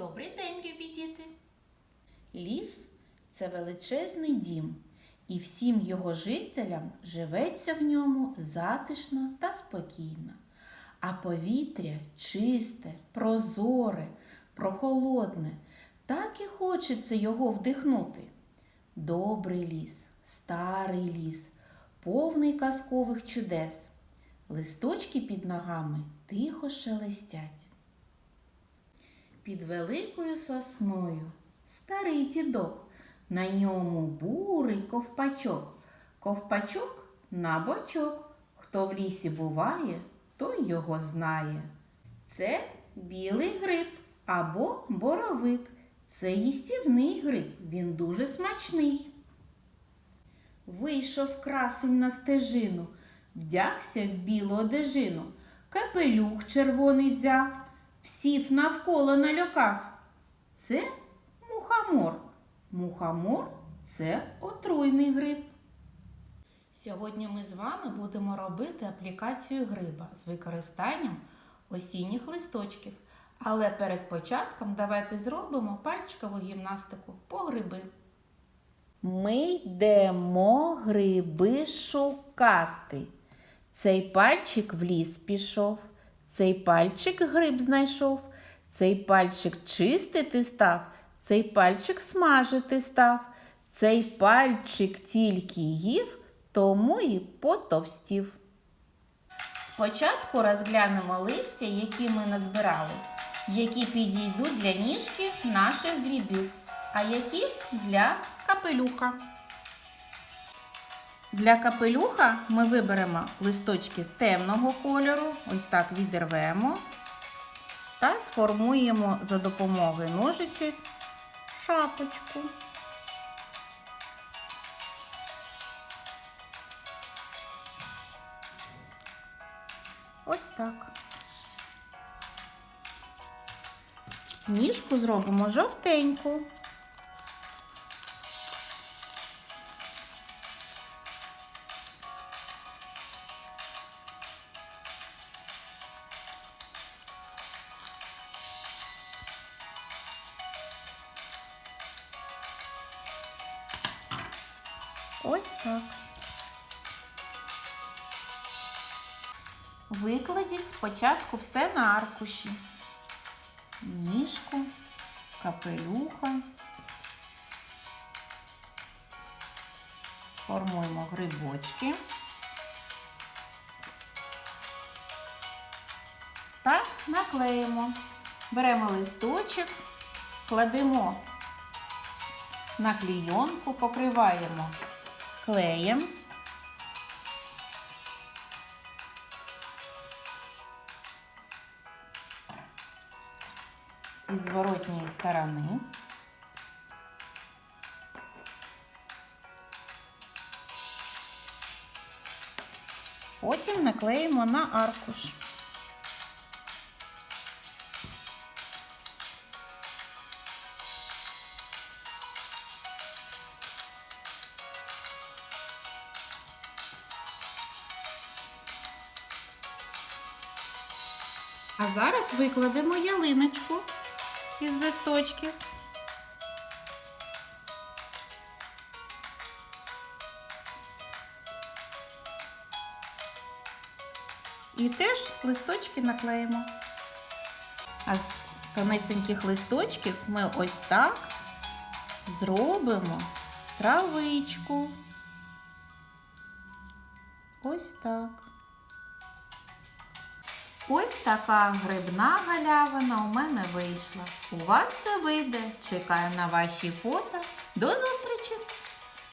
Добрий день, любі діти! Ліс це величезний дім, і всім його жителям живеться в ньому затишно та спокійно. А повітря чисте, прозоре, прохолодне, так і хочеться його вдихнути. Добрий ліс, старий ліс, повний казкових чудес. Листочки під ногами тихо шелестять. Під великою сосною старий дідок, на ньому бурий ковпачок. Ковпачок на бочок. Хто в лісі буває, той його знає. Це білий гриб або боровик. Це їстівний гриб, він дуже смачний. Вийшов красень на стежину, вдягся в білу одежину, капелюх червоний взяв, всів навколо налякав. Це мухомор. Мухомор це отруйний гриб. Сьогодні ми з вами будемо робити аплікацію гриба з використанням осінніх листочків. Але перед початком давайте зробимо пальчикову гімнастику по гриби. Ми йдемо гриби шукати. Цей пальчик в ліс пішов, цей пальчик гриб знайшов, цей пальчик чистити став, цей пальчик смажити став, цей пальчик тільки їв, тому і потовстів. Спочатку розглянемо листя, які ми назбирали, які підійдуть для ніжки наших грибів, а які для капелюха. Для капелюха ми виберемо листочки темного кольору, ось так відірвемо та сформуємо за допомогою ножиці шапочку. Ось так. Ніжку зробимо жовтеньку. Ось так. Викладіть спочатку все на аркуші. Ніжку, капелюха. Сформуємо грибочки. Та наклеїмо. Беремо листочок, кладемо на клійонку, покриваємо клеєм. Із зворотньої сторони. Потім наклеїмо на аркуш. А зараз викладемо ялиночку із листочків. І теж листочки наклеїмо. А з тонесеньких листочків ми ось так зробимо травичку. Ось так. Ось така грибна галявина у мене вийшла. У вас все вийде. Чекаю на ваші фото. До зустрічі!